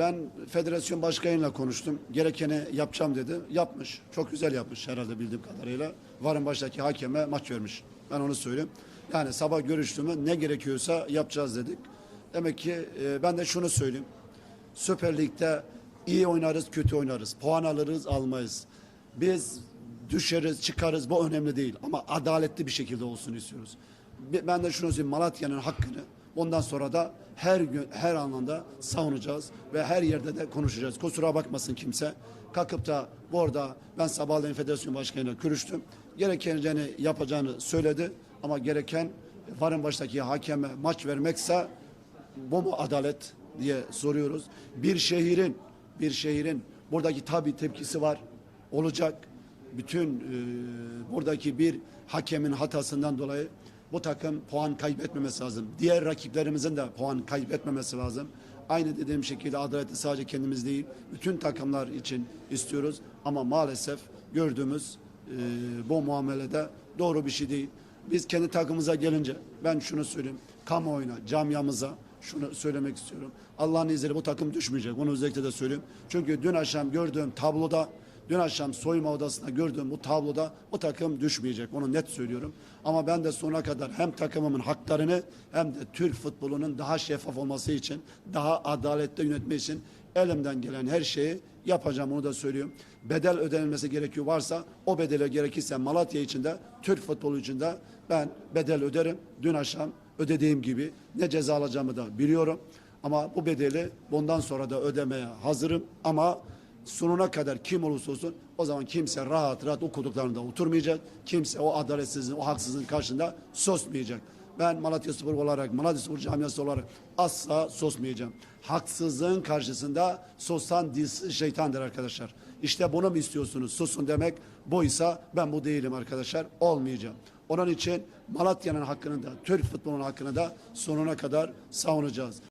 ben federasyon başkanıyla konuştum. Gerekeni yapacağım dedi. Yapmış. Çok güzel yapmış herhalde bildiğim kadarıyla. Varın baştaki hakeme maç vermiş. Ben onu söyleyeyim. Yani sabah görüştüğümü ne gerekiyorsa yapacağız dedik. Demek ki e, ben de şunu söyleyeyim. Süper Lig'de iyi oynarız, kötü oynarız. Puan alırız, almayız. Biz düşeriz, çıkarız. Bu önemli değil. Ama adaletli bir şekilde olsun istiyoruz. Ben de şunu söyleyeyim. Malatya'nın hakkını ondan sonra da her gün, her anlamda savunacağız ve her yerde de konuşacağız. Kusura bakmasın kimse. Kalkıp da bu arada ben sabahleyin federasyon başkanıyla görüştüm. Gerekeni yapacağını söyledi. Ama gereken varın baştaki hakeme maç vermekse bu mu adalet diye soruyoruz. Bir şehrin bir şehrin buradaki tabi tepkisi var. Olacak. Bütün e, buradaki bir hakemin hatasından dolayı bu takım puan kaybetmemesi lazım. Diğer rakiplerimizin de puan kaybetmemesi lazım. Aynı dediğim şekilde adaleti sadece kendimiz değil, bütün takımlar için istiyoruz. Ama maalesef gördüğümüz e, bu muamelede doğru bir şey değil. Biz kendi takımımıza gelince ben şunu söyleyeyim. Kamuoyuna, camiamıza şunu söylemek istiyorum. Allah'ın izniyle bu takım düşmeyecek. Bunu özellikle de söyleyeyim. Çünkü dün akşam gördüğüm tabloda Dün akşam soyunma odasında gördüğüm bu tabloda bu takım düşmeyecek. Onu net söylüyorum. Ama ben de sonuna kadar hem takımımın haklarını hem de Türk futbolunun daha şeffaf olması için, daha adaletli yönetme için elimden gelen her şeyi yapacağım. Onu da söylüyorum. Bedel ödenilmesi gerekiyor varsa o bedele gerekirse Malatya için de Türk futbolu için de ben bedel öderim. Dün akşam ödediğim gibi ne ceza alacağımı da biliyorum. Ama bu bedeli bundan sonra da ödemeye hazırım. Ama sonuna kadar kim olursa olsun o zaman kimse rahat rahat o koltuklarında oturmayacak. Kimse o adaletsizliğin, o haksızlığın karşısında susmayacak. Ben Malatya Spor olarak, Malatya Spor camiası olarak asla susmayacağım. Haksızlığın karşısında susan dilsiz şeytandır arkadaşlar. İşte bunu mu istiyorsunuz? Susun demek buysa ben bu değilim arkadaşlar. Olmayacağım. Onun için Malatya'nın hakkını da, Türk futbolunun hakkını da sonuna kadar savunacağız.